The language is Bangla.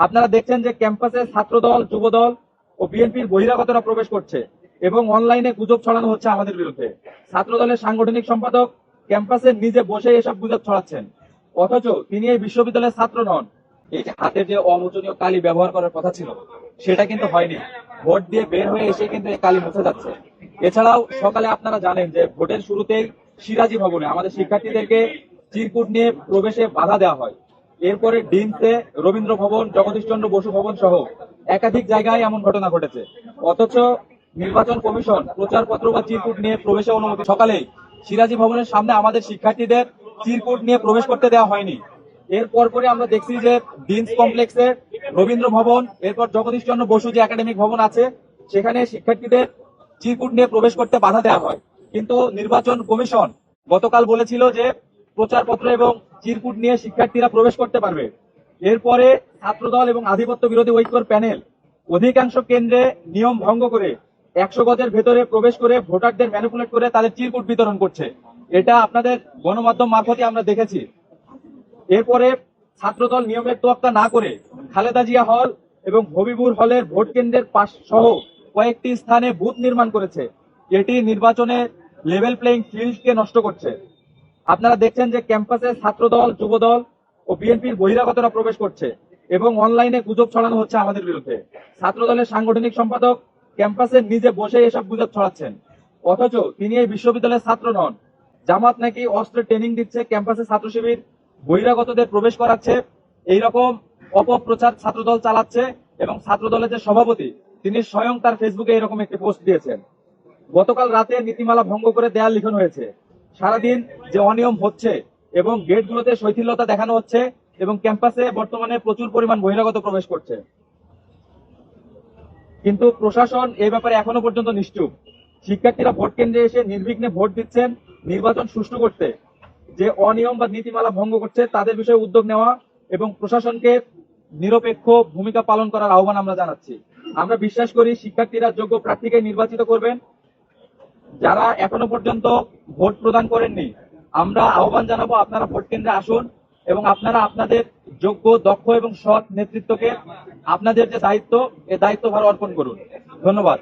আপনারা দেখছেন যে ক্যাম্পাসে ছাত্রদল, যুবদল ও বিএনপির বহিরাগতরা প্রবেশ করছে এবং অনলাইনে গুজব ছড়ানো হচ্ছে আমাদের বিরুদ্ধে। ছাত্রদলের সাংগঠনিক সম্পাদক ক্যাম্পাসে নিজে বসে এসব গুজব ছড়াচ্ছেন। অথচ তিনি এই বিশ্ববিদ্যালয়ের ছাত্র নন। এই যে হাতের যে অমোচনীয় কালি ব্যবহার করার কথা ছিল, সেটা কিন্তু হয়নি। ভোট দিয়ে বের হয়ে এসে কিন্তু এই কালি মুছে যাচ্ছে। এছাড়াও সকালে আপনারা জানেন যে ভোটের শুরুতেই সিরাজি ভবনে আমাদের শিক্ষার্থীদেরকে চিরকুট নিয়ে প্রবেশে বাধা দেওয়া হয়। এরপরে ডিমসে রবীন্দ্র ভবন, জগদীশচন্দ্র বসু ভবন সহ একাধিক জায়গায় এমন ঘটনা ঘটেছে। অথচ নির্বাচন কমিশন প্রচারপত্র বা চিরকুট নিয়ে প্রবেশে অনুমতি সকালেই সিরাজি ভবনের সামনে আমাদের শিক্ষার্থীদের চিরকুট নিয়ে প্রবেশ করতে দেওয়া হয়নি। এর পরপরে আমরা দেখছি যে ডিন্স কমপ্লেক্সে রবীন্দ্র ভবন, এরপর জগদীশচন্দ্র বসু যে একাডেমিক ভবন আছে, সেখানে শিক্ষার্থীদের চিরকুট নিয়ে প্রবেশ করতে বাধা দেওয়া হয়। কিন্তু নির্বাচন কমিশন গতকাল বলেছিল যে প্রচারপত্র এবং চিরকুট নিয়ে শিক্ষার্থীরা প্রবেশ করতে পারবে। এরপরে ছাত্রদল এবং আধিপত্য বিরোধী ঐক্যর প্যানেল, অধিকাংশ কেন্দ্রে নিয়ম ভঙ্গ করে একশো গজের ভেতরে প্রবেশ করে ভোটারদের ম্যানিপুলেট করে তাদের চিরকুট বিতরণ করছে। এটা আপনাদের গণমাধ্যম মারফতে আমরা দেখেছি। এরপরে ছাত্রদল নিয়মের তোয়াক্কা না করে খালেদা জিয়া হল এবং হবিবুর হলের ভোট কেন্দ্রের পাশ সহ কয়েকটি স্থানে বুথ নির্মাণ করেছে। এটি নির্বাচনে লেভেল প্লেইং ফিল্ডকে নষ্ট করছে। আপনারা দেখছেন যে ক্যাম্পাসে ছাত্রদল, যুবদল ও বিএনপির বহিরাগতরা প্রবেশ করছে এবং অনলাইনে গুজব ছড়ানো হচ্ছে আমাদের বিরুদ্ধে। ছাত্রদলের সাংগঠনিক সম্পাদক ক্যাম্পাসে নিজে বসে এসব গুজব ছড়াচ্ছেন। অথচ তিনি এই বিশ্ববিদ্যালয়ের ছাত্র নন। জামাত নাকি অস্ত্রের ট্রেনিং দিচ্ছে, ক্যাম্পাসে ছাত্র শিবির বহিরাগতদের প্রবেশ করাচ্ছে, এইরকম অপপ্রচার ছাত্রদল চালাচ্ছে এবং ছাত্রদলের যে সভাপতি, তিনি স্বয়ং তার ফেসবুকে এরকম একটি পোস্ট দিয়েছেন। গতকাল রাতে নীতিমালা ভঙ্গ করে দেয়াল লিখন হয়েছে। সারাদিন যে অনিয়ম হচ্ছে এবং গেটগুলোতে শৈথিল্যতা দেখানো হচ্ছে এবং ক্যাম্পাসে বর্তমানে প্রচুর পরিমাণ বহিরাগত প্রবেশ করছে। কিন্তু প্রশাসন এই ব্যাপারে এখনও পর্যন্ত নিশ্চুপ। শিক্ষার্থীরা ভোট কেন্দ্রে এসে নির্বিঘ্নে ভোট দিচ্ছেন নির্বাচন সুষ্ঠু করতে। যে অনিয়ম বা নীতিমালা ভঙ্গ করছে তাদের বিষয়ে উদ্যোগ নেওয়া এবং প্রশাসনকে নিরপেক্ষ ভূমিকা পালন করার আহ্বান আমরা জানাচ্ছি। আমরা বিশ্বাস করি শিক্ষার্থীরা যোগ্য প্রার্থীকে নির্বাচিত করবেন যারা এখনও পর্যন্ত ভোট প্রদান করেননি, আমরা আহ্বান জানাব আপনারা ভোট কেন্দ্রে আসুন এবং আপনারা আপনাদের যোগ্য, দক্ষ এবং সৎ নেতৃত্বকে আপনাদের যে দায়িত্ব, এ দায়িত্বভার অর্পণ করুন। ধন্যবাদ।